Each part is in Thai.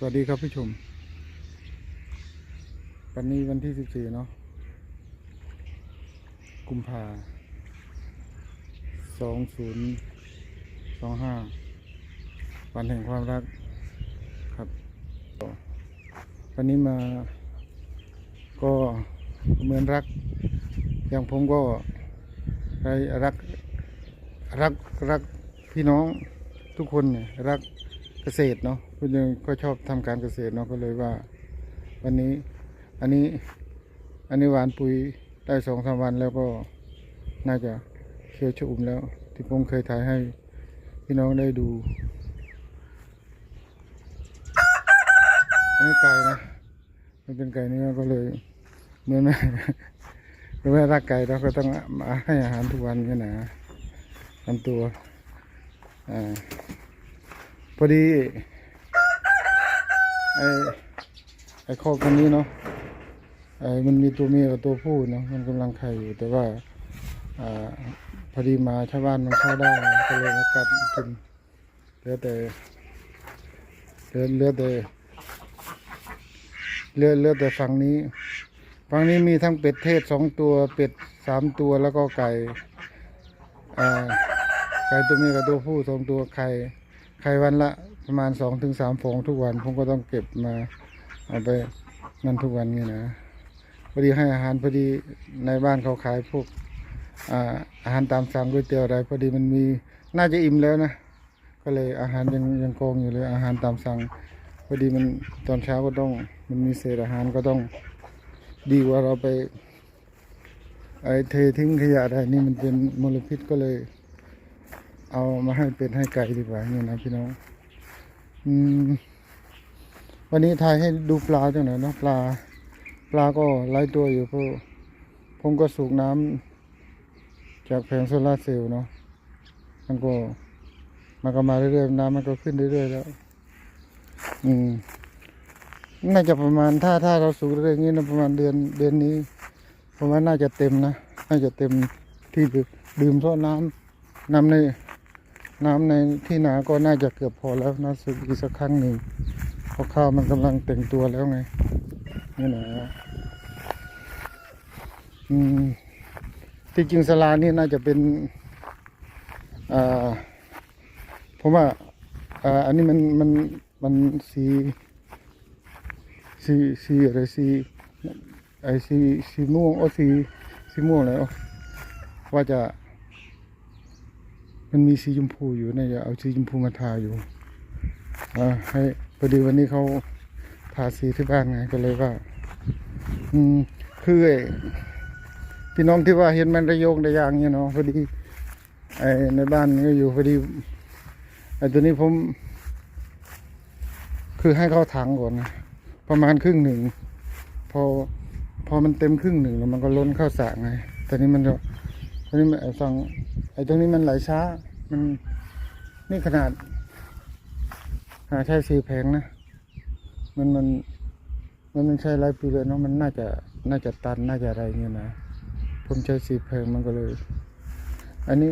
สวัสดีครับผู้ชม วันนี้วันที่สิบสี่เนาะ กุมภาสองศูนย์สองห้า วันแห่งความรักครับ วันนี้มา ก็เหมือนรัก อย่างผมก็ได้รัก รัก รักพี่น้องทุกคนเนี่ย รักเกษตรเนาะ คุณยังก็ชอบทำการเกษตรเนาะก็เลยว่า วันนี้อันนี้อันนี้หวานปุ๋ยได้สองสามวันแล้วก็น่าจะเคี้ยวชอุ่มแล้ว ที่ผมเคยถ่ายให้พี่น้องได้ดูอันนี้ไก่นะมันเป็นไก่เนื้อก็เลยเหมือนแม่แม่รักไก่เราก็ต้องมาให้อาหารทุกวันนี่นะทำตัวอ่าพอดี ไอ้ไอ้คอกตัวนี้เนาะไอ้มันมีตัวเมียกับตัวผู้เนาะมันกำลังไข่อยู่แต่ว่าอ่าพอดีมาชาวบ้านมันเข้าได้ก็เลยมากัดกินเหลือแต่เหลือเหลือแต่เหลือเหลือแต่ฝั่งนี้ฝั่งนี้มีทั้งเป็ดเทศสองตัวเป็ดสามตัวแล้วก็ไก่อ่าไก่ตัวเมียกับตัวผู้สองตัวไข่ไข่วันละ ประมาณสองถึงสามฟองทุกวัน ผมก็ต้องเก็บมาเอาไปนั่นทุกวันนี่นะพอดีให้อาหารพอดีในบ้านเขาขายพวกอาอาหารตามสั่งก๋วยเตี๋ยวอะไรพอดีมันมีน่าจะอิ่มแล้วนะก็เลยอาหารยังยังกองอยู่เลยอาหารตามสั่งพอดีมันตอนเช้าก็ต้องมันมีเศษอาหารก็ต้องดีกว่าเราไปไอเททิ้งขยะอะไรนี่มันเป็นมลพิษก็เลย เอามาให้เป็ดให้ไก่ดีกว่าเนี่ยนะพี่น้อง วันนี้ทายให้ดูปลาจังหน่อยนะปลา ปลาก็ไล่ตัวอยู่เพราะผมก็สูบน้ำจากแผงโซลาร์เซลล์เนาะมันก็มันก็มาเรื่อยๆน้ำมันก็ขึ้นเรื่อยๆแล้ว อืมน่าจะประมาณถ้าถ้าเราสูบเรื่อยๆงนี้นะประมาณเดือนเดือนนี้ผมว่าน่าจะเต็มนะ น่าจะเต็มที่ดื่มดื่มเพราะน้ำน้ำใน น้ำในที่นาก็น่าจะเกือบพอแล้วนะสึกอีกสักครั้งหนึ่งเพราะข้าวมันกำลังเต่งตัวแล้วไงนี่นะอืมที่จริงสลานี่น่าจะเป็นอ่าผมว่าอ่าอันนี้มันมันมันสีสีสีอะไรสีไอสีสีม่วงโอ้สีสีม่วงเลยว่าจะ มันมีสีชมพูอยู่นะอย่าเอาสีชมพูมาทาอยู่อ่าให้พอดีวันนี้เขาทาสีที่บ้านไงก็เลยว่า อืมคือไอ้พี่น้องที่ว่าเห็นมันระโยงระยางเนี่ยเนาะพอดีไอ้ในบ้านก็อยู่พอดีไอ้ตัวนี้ผม คือให้เขาถังก่อนนะประมาณครึ่งหนึ่ง พอพอมันเต็มครึ่งหนึ่งแล้วมันก็ล้นเข้าสระไงตอนนี้มันจะตอนนี้มันสั่ง อ้ตรงนี้มันไหลช้า มันนี่ขนาด หาใช้สีแพงนะ มันมัน มันมันใช้หลายปีเลยเนาะ มันน่าจะ น่าจะตัน น่าจะอะไรเงี้ยนะ ผมใช้สีแพงมันก็เลย อันนี้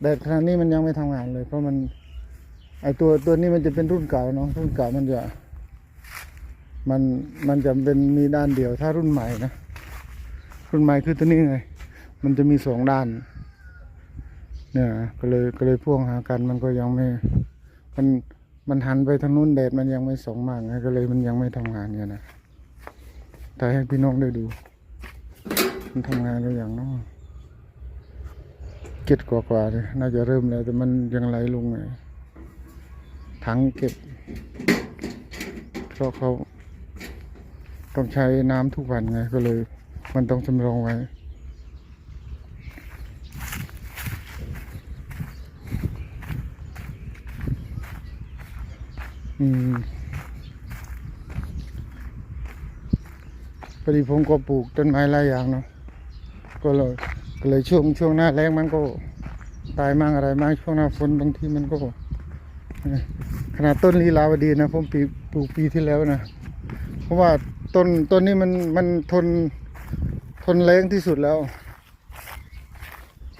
แต่ขณะนี้มันยังไม่ทำงานเลย เพราะมัน ไอตัวตัวนี้มันจะเป็นรุ่นเก่าเนาะ รุ่นเก่ามันจะ มัน มันจะเป็นมีด้านเดียว ถ้ารุ่นใหม่นะ รุ่นใหม่คือตัวนี้ไง มันจะมีสองด้าน เนี่ยก็เลยก็เลยพ่วงหากันมันก็ยังไม่ มันมันหันไปทางนู้นแดดมันยังไม่ส่องมากไงก็เลยมันยังไม่ทำงานเนี่ยนะแต่ให้พี่น้องได้ดู มันทำงานแล้วอย่างเน้อเจ็ดกว่ากว่าๆเลยน่าจะเริ่มแล้ว แต่มันยังไหลลงไงถังเก็บเพราะเขาต้องใช้น้ำทุกวันไงก็เลย มันต้องสำรองไว้ พอดีผมก็ปลูกต้นไม้หลายอย่างเนาะก็เลยก็เลยช่วงช่วงหน้าแรงมันก็ตายมั่งอะไรมั่งช่วงหน้าฝนบางทีมันก็ขนาดต้นลีลาวดีนะผมปีปลูกปีที่แล้วนะเพราะว่าต้นต้นนี้มันมันทนทนแรงที่สุดแล้ว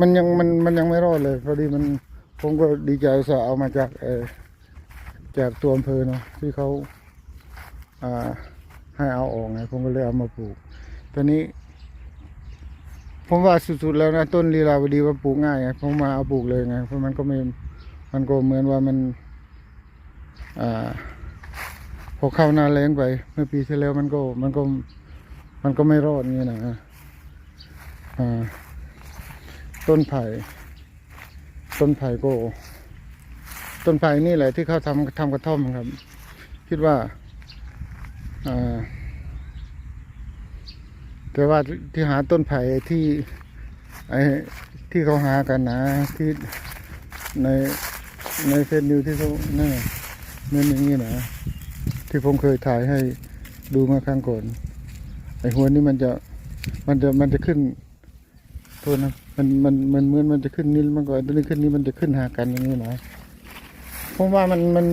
มันยังมันมันยังไม่รอดเลยพอดีมันผมก็ดีใจสาเอามาจากเออ จากตัวอำเภอเนาะที่เขาอ่าให้เอาออกไงผมก็เลยเอามาปลูกตอนนี้ ผมว่าสุดๆแล้วนะต้นลีลาวดีว่าปลูกง่ายไงผมมาเอาปลูกเลยไงเพราะมันก็ไม่มันก็เหมือนว่ามันอ่าพอเข้าหน้าแรงไป เมื่อปีที่แล้วมันก็มันก็มันก็ไม่รอดอย่างนี้นะอ่าต้นไผ่ต้นไผ่ก็ ต้นไผ่นี่แหละที่เขาทำทำกระท่อมครับ คิดว่าอแต่ว่าที่หาต้นไผ่ที่ไอ้ที่เขาหากันนะที่ในในเฟซนิวที่เขานั่นนั่นอย่างนี้นะที่ผมเคยถ่ายให้ดูมื่อครั้งก่อนไอ้หัวนี่มันจะมันจะมันจะขึ้นโทษนะมันมันมันเหมือนมันจะขึ้นนี่มันก็ตัวนี้ขึ้นนี่มันจะขึ้นหากันอย่างนี้นะ ผมว่ามันมัน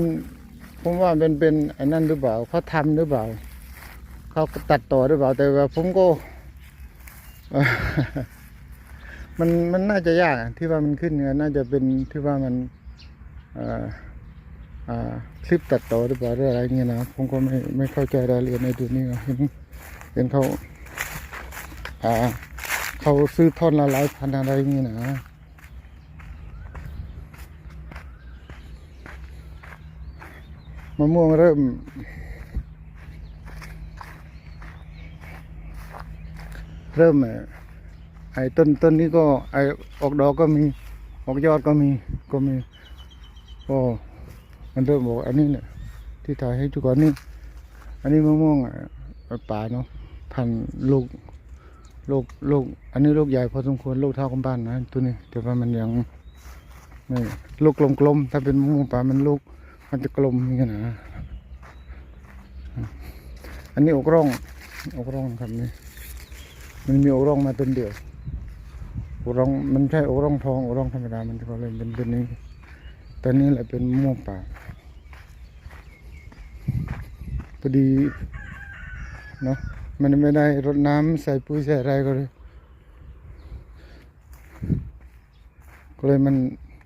ผมว่าเป็นเป็นไอ้นั่นหรือเปล่าเขาทำหรือเปล่าเขาตัดต่อหรือเปล่า แต่ว่าผมก็มันมันน่าจะยากที่ว่ามันขึ้นเนี่ยน่าจะเป็นที่ว่ามันอ่ออ่าคลิปตัดต่อหรือเปล่าหรืออะไรเงี้ยนะผมก็ไม่ไม่เข้าใจรายละเอียดในตัวนี้เห็นเห็นเขาอ่าเขาซื้อท่อนละหลายพันอะไรเงี้ยนะะม่วงเริ่ม เริ่มไอ้ต้นต้นนี้ก็ไอ้ออกดอกก็มี ออกยอดก็มีก็มีก็มันเริ่มบอกอันนี้เนี่ยที่ถ่ายให้ทุกคนนี่อันนี้มะม่วงอะป่าเนาะพันลูกลูกลูกอันนี้ลูกใหญ่พอสมควรลูกเท่ากำปั้นนะตัวนี้แต่ว่ามันยังนี่ลูกกลมๆถ้าเป็นมะม่วงป่ามันลูก มันจะกลมอย่างนี้นะอันนี้อกร่องอกร่องครับนี่มันมีอกร่องมาต้นเดียวอกร่องมันใช่อกร่องทองอกร่องธรรมดามันก็เลยเป็นต้นนี้แต้นนี้แหละเป็นม่วงป่าพอดีเนาะมันไม่ได้รดน้ำใส่ปุ๋ยใส่อะไรก็เลยก็เลยมัน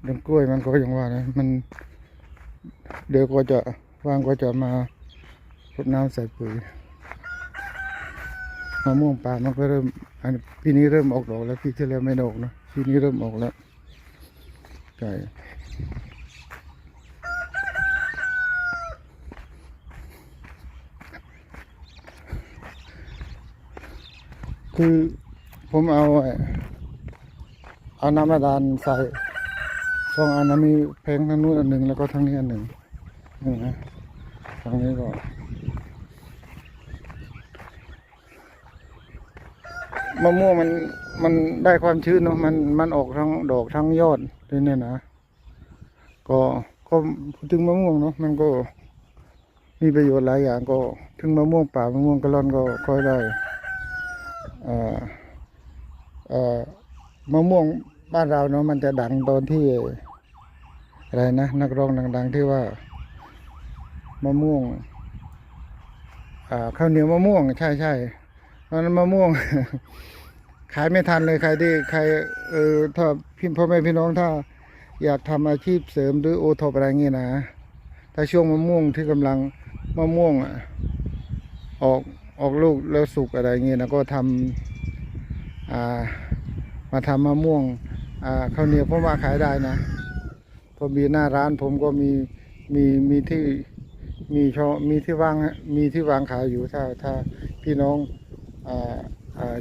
ต้นกล้วยมันก็อย่างว่านะมัน เดี๋ยวก็จะว่างก็จะมารดน้ำใส่ปุ๋ยมะม่วงป่ามันก็เริ่มอันปีนี้เริ่มออกดอกแล้วปีที่แล้วไม่ดอกนะปีนี้เริ่มออกแล้วใช่คือผมเอาเอาน้ำบาดาลใส่สองอันนะมีเพงทางนู้นอันหนึ่งแล้วก็ทางนี้อันหนึ่ง นี่นะทางนี้ก็มะม่วงมันมันได้ความชื้นเนาะมันมันออกทั้งดอกทั้งยอดด้วยเนี่ยนะก็ก็ถึงมะม่วงเนาะมันก็มีประโยชน์หลายอย่างก็ถึงมะม่วงป่ามะม่วงกะล่อนก็ค่อยได้อ่อเอ่อมะม่วงบ้านเราเนาะมันจะดังตอนที่อะไรนะนักร้องดัง ๆ ที่ว่า มะม่วงอ่าข้าวเหนียวมะม่วง ใช่ใช่ตอนนั้นมะม่วง ขายไม่ทันเลยใครที่ใครเออถ้าพี่พ่อแม่พี่น้องถ้า อยากทำอาชีพเสริมหรือโอทอปอะไรเงี้ยนะถ้าช่วงมะม่วงที่กำลังมะม่วงอะออกออกลูกแล้วสุกอะไรเงี้ยนะก็ทำอ่ามาทำมะม่วงอ่าข้าวเหนียวผมว่าขายได้นะพอมีหน้าร้านผมก็มีมีมีที่ มีช่อมีที่วางมีที่วางขายอยู่ถ้าถ้าพี่น้องอ่าอ่า